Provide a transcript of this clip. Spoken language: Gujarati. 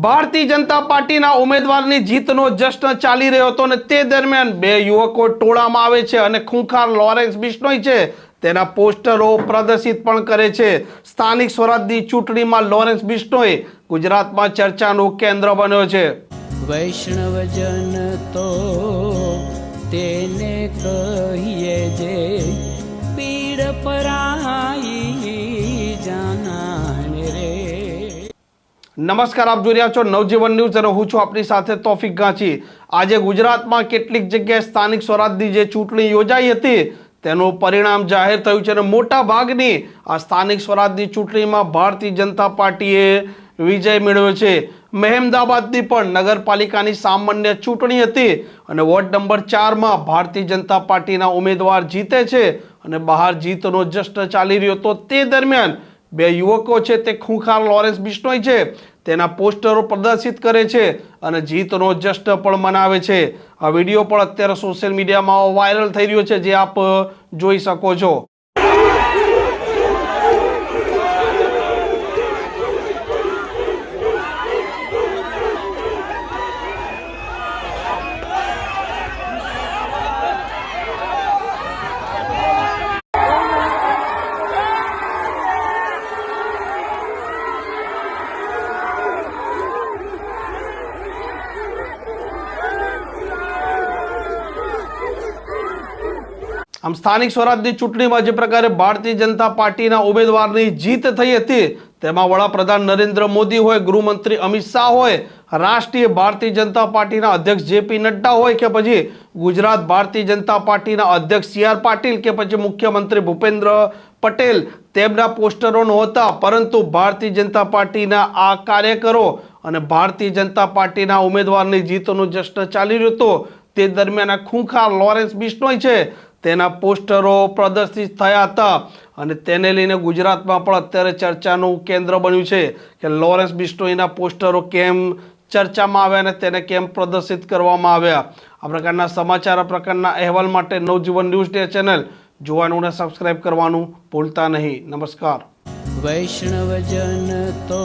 ભારતીય જનતા પાર્ટીના ઉમેદવારની જીતનો જશ્ન ચાલી રહ્યો હતો અને તે દરમિયાન બે યુવકો ટોળામાં આવે છે અને ખૂંખાર લોરેન્સ બિશ્નોઈ છે. તેના પોસ્ટરો પ્રદર્શિત પણ કરે છે. સ્થાનિક સ્વરાજની ચૂંટણીમાં લોરેન્સ બિશ્નોઈ ગુજરાતમાં ચર્ચાનું કેન્દ્ર બન્યો છે. વૈષ્ણવજન તો તેને કહીએ જે પીડ નમસ્કાર, આપ જોઈ રહ્યા છો નવજીવન ન્યૂઝ અને હું છું આપની સાથે તોફિક ગાંચી. આજે ગુજરાતમાં કેટલીક જગ્યાએ સ્થાનિક સ્વરાજની જે ચૂંટણી યોજાઈ હતી, તેનું પરિણામ જાહેર થયું છે અને મોટા ભાગની આ સ્થાનિક સ્વરાજની ચૂંટણીમાં ભારતીય જનતા પાર્ટીએ વિજય મેળવ્યો છે. મહેમદાબાદની પણ નગરપાલિકાની સામાન્ય ચૂંટણી હતી અને વોર્ડ નંબર ચારમાં ભારતીય જનતા પાર્ટીના ઉમેદવાર જીતે છે અને બહાર જીતનો જશ્ન ચાલી રહ્યો હતો. તે દરમિયાન બે યુવકો છે તે ખૂંખાર લોરેન્સ બિશ્નોઈ છે, તેના પોસ્ટરો પ્રદર્શિત કરે છે અને જીતનો જશ્ન પણ મનાવે છે. આ વીડિયો પણ અત્યારે સોશિયલ મીડિયામાં વાયરલ થઈ રહ્યો છે, જે આપ જોઈ શકો છો. આમ સ્થાનિક સ્વરાજની ચૂંટણીમાં જે પ્રકારે ભારતીય જનતા પાર્ટીના ઉમેદવારની જીત થઈ હતી, તેમાં વડાપ્રધાન નરેન્દ્ર મોદી હોય, ગૃહમંત્રી અમિત શાહ હોય, રાષ્ટ્રીય ભારતીય જનતા પાર્ટીના અધ્યક્ષ જેપી નડ્ડા હોય કે પછી ગુજરાત ભારતીય જનતા પાર્ટીના અધ્યક્ષ સી આર પાટીલ કે પછી મુખ્યમંત્રી ભૂપેન્દ્ર પટેલ તેમના પોસ્ટરો નહોતા, પરંતુ ભારતીય જનતા પાર્ટીના આ કાર્યકરો અને ભારતીય જનતા પાર્ટીના ઉમેદવારની જીતનો જશ્ન ચાલી રહ્યો હતો. તે દરમિયાન આ ખૂંખા લોરેન્સ બિશ્નોય છે તેના પોસ્ટરો પ્રદર્શિત થયા હતા અને તેને લઈને ગુજરાતમાં પણ અત્યારે ચર્ચાનું કેન્દ્ર બન્યું છે કે લોરેન્સ બિસ્ટોઈના પોસ્ટરો કેમ ચર્ચામાં આવ્યા અને તેને કેમ પ્રદર્શિત કરવામાં આવ્યા. આ પ્રકારના સમાચાર, આ પ્રકારના અહેવાલ માટે નવજીવન ન્યૂઝ ડે ચેનલ જોવાનું અને સબસ્ક્રાઇબ કરવાનું ભૂલતા નહીં. નમસ્કાર. વૈષ્ણવજન તો